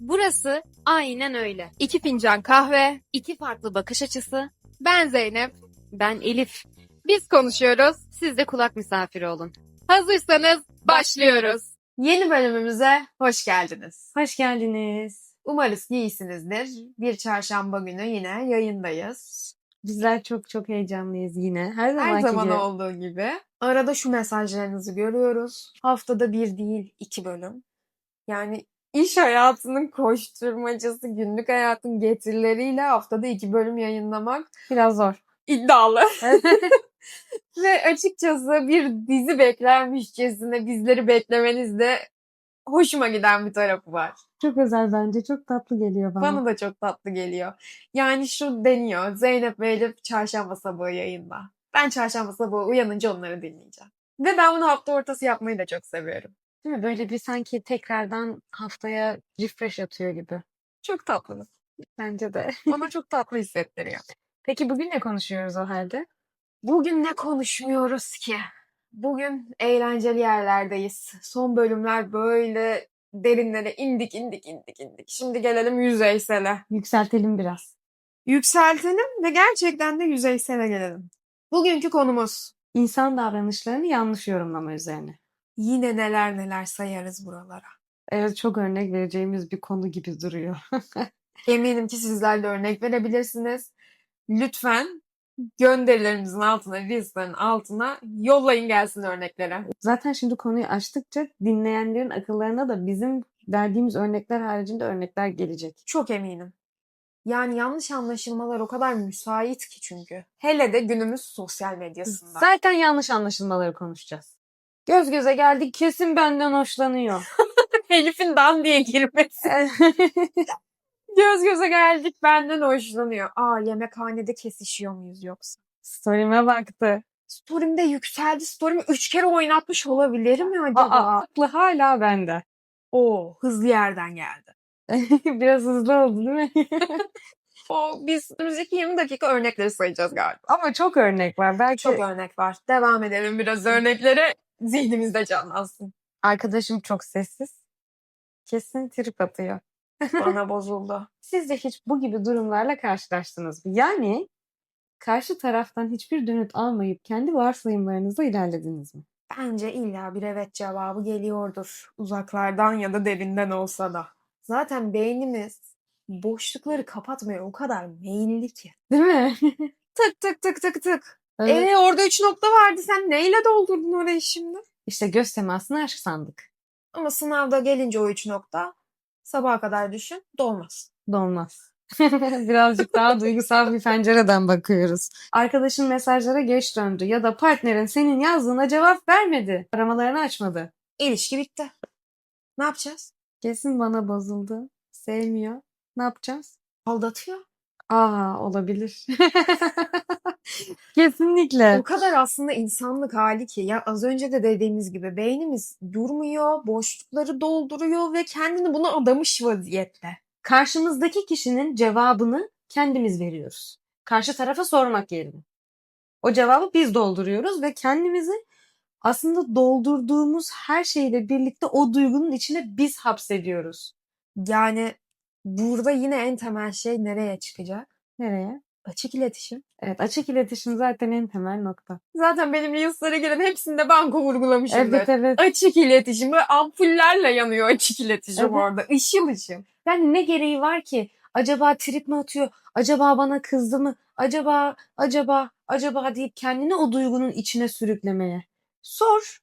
Burası aynen öyle. İki fincan kahve. İki farklı bakış açısı. Ben Zeynep. Ben Elif. Biz konuşuyoruz. Siz de kulak misafiri olun. Hazırsanız başlıyoruz. Yeni bölümümüze hoş geldiniz. Hoş geldiniz. Umarız ki iyisinizdir. Bir çarşamba günü yine yayındayız. Bizler çok çok heyecanlıyız yine. Her Her zamanki zaman gibi. olduğu gibi. Arada şu mesajlarınızı görüyoruz. Haftada bir değil iki bölüm. Yani iş hayatının koşturmacası, günlük hayatın getirileriyle haftada iki bölüm yayınlamak Biraz zor. iddialı. Ve açıkçası bir dizi beklermişçesine bizleri beklemeniz de hoşuma giden bir tarafı var. çok özel bence. Çok tatlı geliyor bana. Bana da çok tatlı geliyor. Yani şu deniyor. Zeynep ve Elif çarşamba sabahı yayında. Ben çarşamba sabahı uyanınca onları dinleyeceğim. Ve ben bunu hafta ortası yapmayı da çok seviyorum. Değil mi? Böyle bir sanki tekrardan haftaya refresh atıyor gibi. Çok tatlı. Bence de. Bana çok tatlı hissettiriyor. Peki bugün ne konuşuyoruz o halde? Bugün ne konuşmuyoruz ki? Bugün eğlenceli yerlerdeyiz. Son bölümler böyle derinlere indik indik indik indik. Şimdi gelelim yüzeysele. Yükseltelim biraz. Yükseltelim ve gerçekten de yüzeysele gelelim. Bugünkü konumuz İnsan davranışlarını yanlış yorumlama üzerine. yine neler neler sayarız buralara. Evet çok örnek vereceğimiz bir konu gibi duruyor. Eminim ki sizler de örnek verebilirsiniz. Lütfen gönderilerimizin altına, Reels'lerin altına yollayın gelsin örneklere. Zaten şimdi konuyu açtıkça dinleyenlerin akıllarına da bizim verdiğimiz örnekler haricinde örnekler gelecek. Çok eminim. Yani yanlış anlaşılmalar o kadar müsait ki çünkü. Hele de günümüz sosyal medyasında. Zaten yanlış anlaşılmaları konuşacağız. Göz göze geldik kesin benden hoşlanıyor. Elif'in dan diye girmesi. Göz göze geldik benden hoşlanıyor. Aa yemekhanede kesişiyor muyuz yoksa? Story'me baktı. Story'imde yükseldi. Story'mi üç kere oynatmış olabilir mi acaba? Aa, aklı hala bende. Oo hızlı yerden geldi. Biraz hızlı oldu değil mi? O biz önümüzdeki 20 dakika örnekleri sayacağız galiba. Ama çok örnek var. Belki Çok örnek var. Devam edelim biraz örneklere. Zihnimizde canlansın. arkadaşım çok sessiz. Kesin trip atıyor. Bana bozuldu. Siz de hiç bu gibi durumlarla karşılaştınız mı? Yani karşı taraftan hiçbir dönüt almayıp kendi varsayımlarınızla ilerlediniz mi? Bence illa bir evet cevabı geliyordur. Uzaklardan ya da derinden olsa da. Zaten beynimiz boşlukları kapatmaya o kadar meyilli ki. Değil mi? Tık tık tık tık tık. Evet. Ee orada üç nokta vardı. Sen neyle doldurdun orayı şimdi? İşte göz temasını aşk sandık. Ama sınavda gelince o üç nokta sabaha kadar düşün dolmaz. Dolmaz. Birazcık daha duygusal bir pencereden bakıyoruz. Arkadaşın mesajlara geç döndü ya da partnerin senin yazdığına cevap vermedi. Aramalarını açmadı. İlişki bitti. Ne yapacağız? Kesin bana bozuldu. Sevmiyor. Ne yapacağız? Aldatıyor. Aa olabilir. Kesinlikle. O kadar aslında insanlık hali ki ya az önce de dediğimiz gibi beynimiz durmuyor, boşlukları dolduruyor ve kendini buna adamış vaziyette. Karşımızdaki kişinin cevabını kendimiz veriyoruz. Karşı tarafa sormak yerine. O cevabı biz dolduruyoruz ve kendimizi aslında doldurduğumuz her şeyle birlikte o duygunun içine biz hapsediyoruz. Yani burada yine en temel şey nereye çıkacak? Nereye? Açık iletişim. Evet açık iletişim zaten en temel nokta. Zaten benim Reels'lara gelen hepsinde banko vurgulamışımdır. Evet evet. Açık iletişim. Böyle ampullerle yanıyor açık iletişim Evet. orada. Işıl ışıl. Yani ne gereği var ki? Acaba trip mi atıyor? Acaba bana kızdı mı? Acaba, acaba, acaba deyip kendini o duygunun içine sürüklemeye. Sor.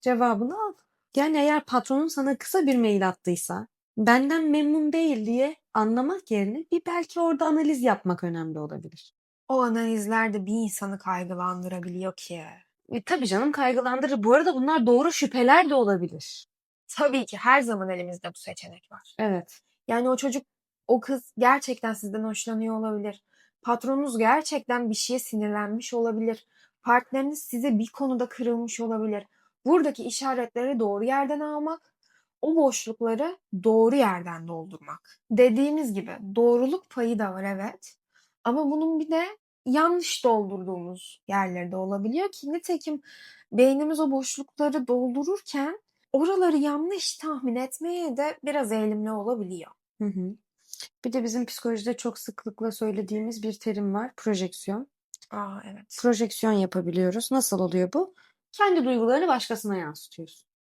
Cevabını al. Yani eğer patronun sana kısa bir mail attıysa benden memnun değil diye anlamak yerine bir belki orada analiz yapmak önemli olabilir. O analizler de bir insanı kaygılandırabiliyor ki. E, tabii canım kaygılandırır. Bu arada bunlar doğru şüpheler de olabilir. Tabii ki her zaman elimizde bu seçenek var. Evet. Yani o çocuk, o kız gerçekten sizden hoşlanıyor olabilir. Patronunuz gerçekten bir şeye sinirlenmiş olabilir. Partneriniz size bir konuda kırılmış olabilir. Buradaki işaretleri doğru yerden almak, o boşlukları doğru yerden doldurmak. Dediğimiz gibi doğruluk payı da var evet. Ama bunun bir de yanlış doldurduğumuz yerleri de olabiliyor ki nitekim beynimiz o boşlukları doldururken oraları yanlış tahmin etmeye de biraz eğilimli olabiliyor. Hı hı. Bir de bizim psikolojide çok sıklıkla söylediğimiz bir terim var. Projeksiyon. Aa evet. Projeksiyon yapabiliyoruz. Nasıl oluyor bu? Kendi duygularını başkasına yansıtıyorsun.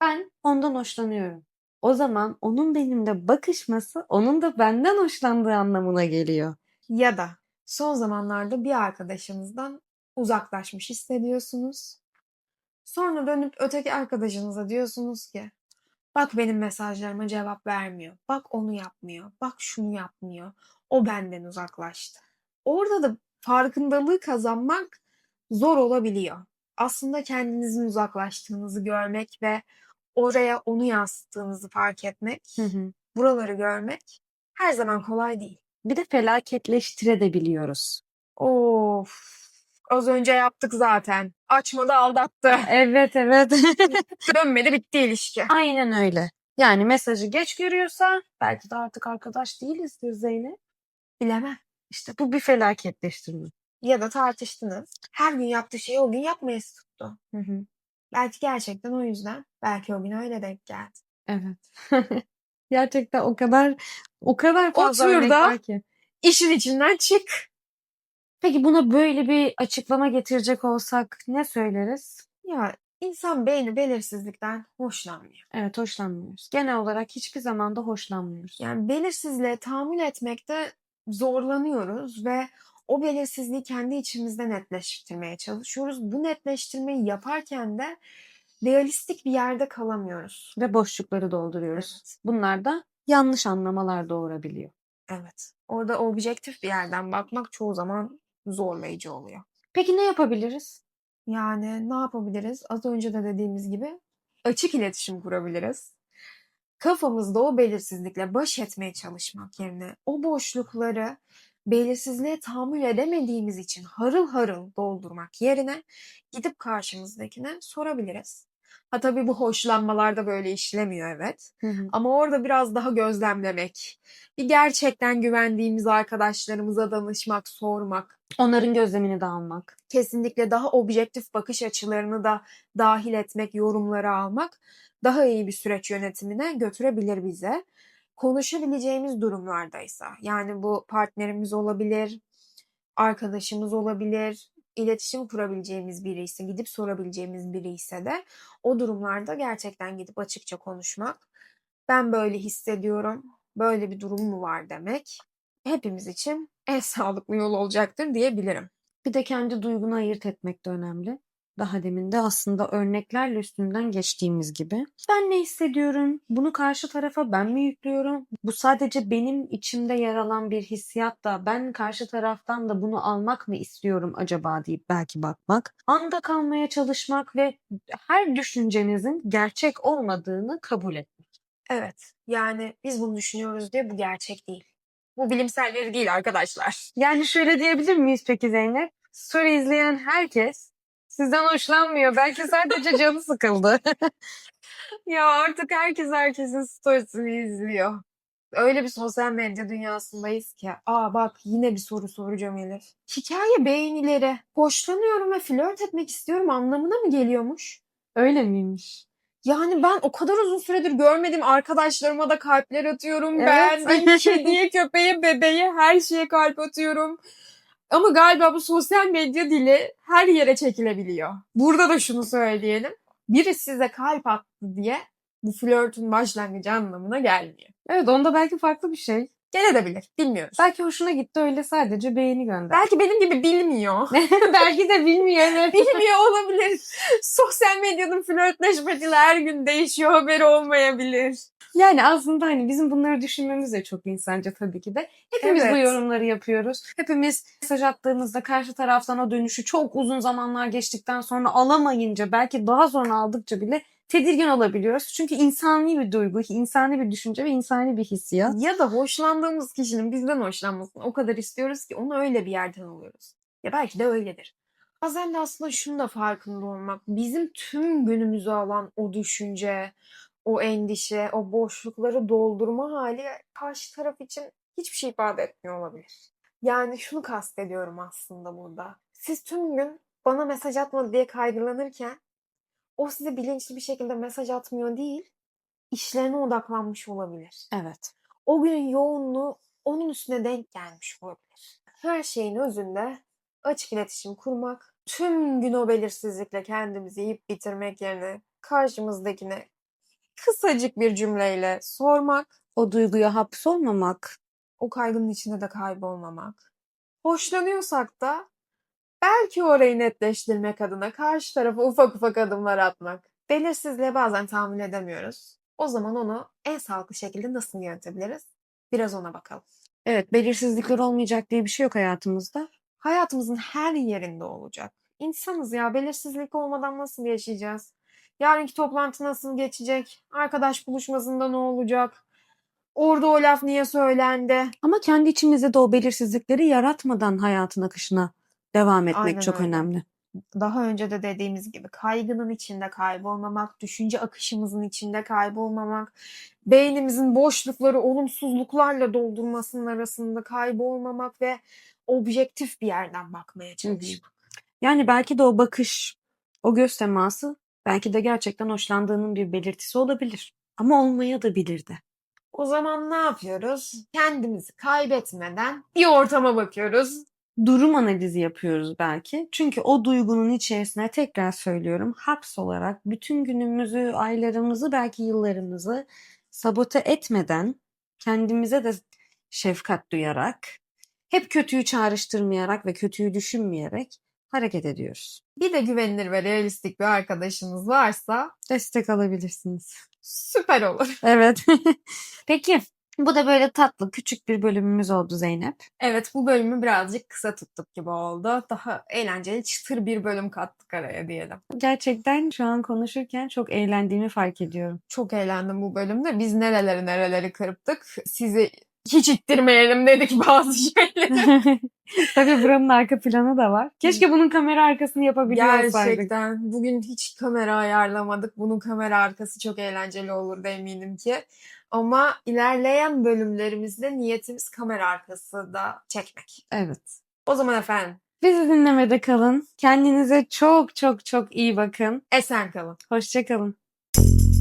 Ben ondan hoşlanıyorum. O zaman onun benimle bakışması onun da benden hoşlandığı anlamına geliyor. Ya da son zamanlarda bir arkadaşınızdan uzaklaşmış hissediyorsunuz. Sonra dönüp öteki arkadaşınıza diyorsunuz ki bak benim mesajlarıma cevap vermiyor. Bak onu yapmıyor. Bak şunu yapmıyor. O benden uzaklaştı. Orada da farkındalığı kazanmak zor olabiliyor. Aslında kendinizin uzaklaştığınızı görmek ve oraya onu yansıttığınızı fark etmek, Hı hı. buraları görmek her zaman kolay değil. Bir de felaketleştirebiliyoruz. Of. Az önce yaptık zaten. Açmadı aldattı. Evet evet. Dönmedi bitti ilişki. Aynen öyle. Yani mesajı geç görüyorsa belki de artık arkadaş değilizdir Zeynep. Bilemem. İşte bu bir felaketleştirme. Ya da tartıştınız. Her gün yaptığı şeyi o gün yapmayası tuttu. Hı hı. Belki gerçekten o yüzden. Belki o gün öyle denk geldi. Evet. Gerçekten o kadar o kadar fazla Otur örnek da- var ki. İşin içinden çık. Peki buna böyle bir açıklama getirecek olsak ne söyleriz? Ya insan beyni belirsizlikten hoşlanmıyor. Evet hoşlanmıyoruz. Genel olarak hiçbir zaman da hoşlanmıyoruz. Yani belirsizliğe tahammül etmekte zorlanıyoruz ve o belirsizliği kendi içimizde netleştirmeye çalışıyoruz. Bu netleştirmeyi yaparken de realistik bir yerde kalamıyoruz. Ve boşlukları dolduruyoruz. Evet. Bunlar da yanlış anlamalar doğurabiliyor. Evet. Orada objektif bir yerden bakmak çoğu zaman zorlayıcı oluyor. Peki ne yapabiliriz? Yani ne yapabiliriz? Az önce de dediğimiz gibi açık iletişim kurabiliriz. Kafamızda o belirsizlikle baş etmeye çalışmak yerine o boşlukları belirsizliğe tahammül edemediğimiz için harıl harıl doldurmak yerine gidip karşımızdakine sorabiliriz. Ha tabii bu hoşlanmalarda böyle işlemiyor evet. Hı hı. Ama orada biraz daha gözlemlemek, bir gerçekten güvendiğimiz arkadaşlarımıza danışmak, sormak, Onların gözlemini de almak. kesinlikle daha objektif bakış açılarını da dahil etmek, yorumları almak daha iyi bir süreç yönetimine götürebilir bize. Konuşabileceğimiz durumlardaysa, yani bu partnerimiz olabilir, arkadaşımız olabilir, iletişim kurabileceğimiz biri ise, gidip sorabileceğimiz biri ise de o durumlarda gerçekten gidip açıkça konuşmak, ben böyle hissediyorum, böyle bir durum mu var demek hepimiz için en sağlıklı yol olacaktır diyebilirim. Bir de kendi duygunu ayırt etmek de önemli. Daha demin de aslında örneklerle üstünden geçtiğimiz gibi. Ben ne hissediyorum? Bunu karşı tarafa ben mi yüklüyorum? Bu sadece benim içimde yer alan bir hissiyat da ben karşı taraftan da bunu almak mı istiyorum acaba deyip belki bakmak. Anda kalmaya çalışmak ve her düşüncemizin gerçek olmadığını kabul etmek. Evet. Yani biz bunu düşünüyoruz diye bu gerçek değil. Bu bilimsel veri değil arkadaşlar. Yani şöyle diyebilir miyiz peki Zeynep? Story izleyen herkes sizden hoşlanmıyor. Belki sadece canı sıkıldı. Ya artık herkes herkesin storiesini izliyor. Öyle bir sosyal medya dünyasındayız ki. Aa bak yine bir soru soracağım Elif. Hikaye beğenileri. Hoşlanıyorum ve flört etmek istiyorum anlamına mı geliyormuş? Öyle miymiş? Yani ben o kadar uzun süredir görmedim arkadaşlarıma da kalpler atıyorum. Evet. Beğendiğim kediye, köpeğe, bebeğe her şeye kalp atıyorum. Ama galiba bu sosyal medya dili her yere çekilebiliyor. Burada da şunu söyleyelim. Biri size kalp attı diye bu flörtün başlangıcı anlamına gelmiyor. Evet onda belki farklı bir şey. Gelebilir. Bilmiyoruz. Belki hoşuna gitti öyle sadece beğeni gönder. Belki benim gibi bilmiyor. belki de bilmiyor evet. bilmiyor olabilir. Sosyal medyanın flörtleşme dili her gün değişiyor. Haberi olmayabilir. Yani aslında hani bizim bunları düşünmemiz de çok insanca tabii ki de. Hepimiz bu Evet. yorumları yapıyoruz. Hepimiz mesaj attığımızda karşı taraftan o dönüşü çok uzun zamanlar geçtikten sonra alamayınca belki daha sonra aldıkça bile tedirgin olabiliyoruz. Çünkü insani bir duygu, insani bir düşünce ve insani bir hissiyat. Ya da hoşlandığımız kişinin bizden hoşlanmasını o kadar istiyoruz ki onu öyle bir yerden alıyoruz. Ya belki de öyledir. De aslında şunu da farkında olmak. Bizim tüm günümüzü alan o düşünce, o endişe, o boşlukları doldurma hali karşı taraf için hiçbir şey ifade etmiyor olabilir. Yani şunu kastediyorum aslında burada. Siz tüm gün bana mesaj atmadı diye kaygılanırken o size bilinçli bir şekilde mesaj atmıyor değil, işlerine odaklanmış olabilir. Evet. O günün yoğunluğu onun üstüne denk gelmiş olabilir. Her şeyin özünde açık iletişim kurmak, tüm gün o belirsizlikle kendimizi yiyip bitirmek yerine karşımızdakine kısacık bir cümleyle sormak, O duyguya hapsolmamak. o kaygının içinde de kaybolmamak. Hoşlanıyorsak da belki orayı netleştirmek adına karşı tarafa ufak ufak adımlar atmak. Belirsizliğe bazen tahammül edemiyoruz. O zaman onu en sağlıklı şekilde nasıl yönetebiliriz? Biraz ona bakalım. Evet, belirsizlikler olmayacak diye bir şey yok hayatımızda. Hayatımızın her yerinde olacak. İnsanız ya belirsizlik olmadan nasıl yaşayacağız? Yarınki toplantı nasıl geçecek? Arkadaş buluşmasında ne olacak? Orada o laf niye söylendi? Ama kendi içimizde de o belirsizlikleri yaratmadan hayatın akışına devam etmek Aynen çok öyle. önemli. daha önce de dediğimiz gibi kaygının içinde kaybolmamak, düşünce akışımızın içinde kaybolmamak, beynimizin boşlukları olumsuzluklarla doldurmasının arasında kaybolmamak ve objektif bir yerden bakmaya çalışmak. Yani belki de o bakış, o göz teması belki de gerçekten hoşlandığının bir belirtisi olabilir. Ama olmaya da bilirdi. O zaman ne yapıyoruz? Kendimizi kaybetmeden bir ortama bakıyoruz. Durum analizi yapıyoruz belki. Çünkü o duygunun içerisine tekrar söylüyorum hapsolarak bütün günümüzü, aylarımızı, belki yıllarımızı sabote etmeden kendimize de şefkat duyarak, hep kötüyü çağrıştırmayarak ve kötüyü düşünmeyerek hareket ediyoruz. Bir de güvenilir ve realistik bir arkadaşımız varsa Destek alabilirsiniz. süper olur. Evet. Peki. Bu da böyle tatlı küçük bir bölümümüz oldu Zeynep. Evet bu bölümü birazcık kısa tuttuk gibi oldu. Daha eğlenceli çıtır bir bölüm kattık araya diyelim. Gerçekten şu an konuşurken çok eğlendiğimi fark ediyorum. Çok eğlendim bu bölümde. Biz nereleri nereleri kırptık. Sizi hiç ittirmeyelim dedik bazı şeyleri. Tabii buranın arka planı da var. Keşke bunun kamera arkasını yapabiliyor olsaydık. Gerçekten. Bugün hiç kamera ayarlamadık. Bunun kamera arkası çok eğlenceli olurdu eminim ki. Ama ilerleyen bölümlerimizde niyetimiz kamera arkası da çekmek. Evet. O zaman efendim Bizi dinlemede kalın. Kendinize çok çok çok iyi bakın. esen kalın. Hoşçakalın.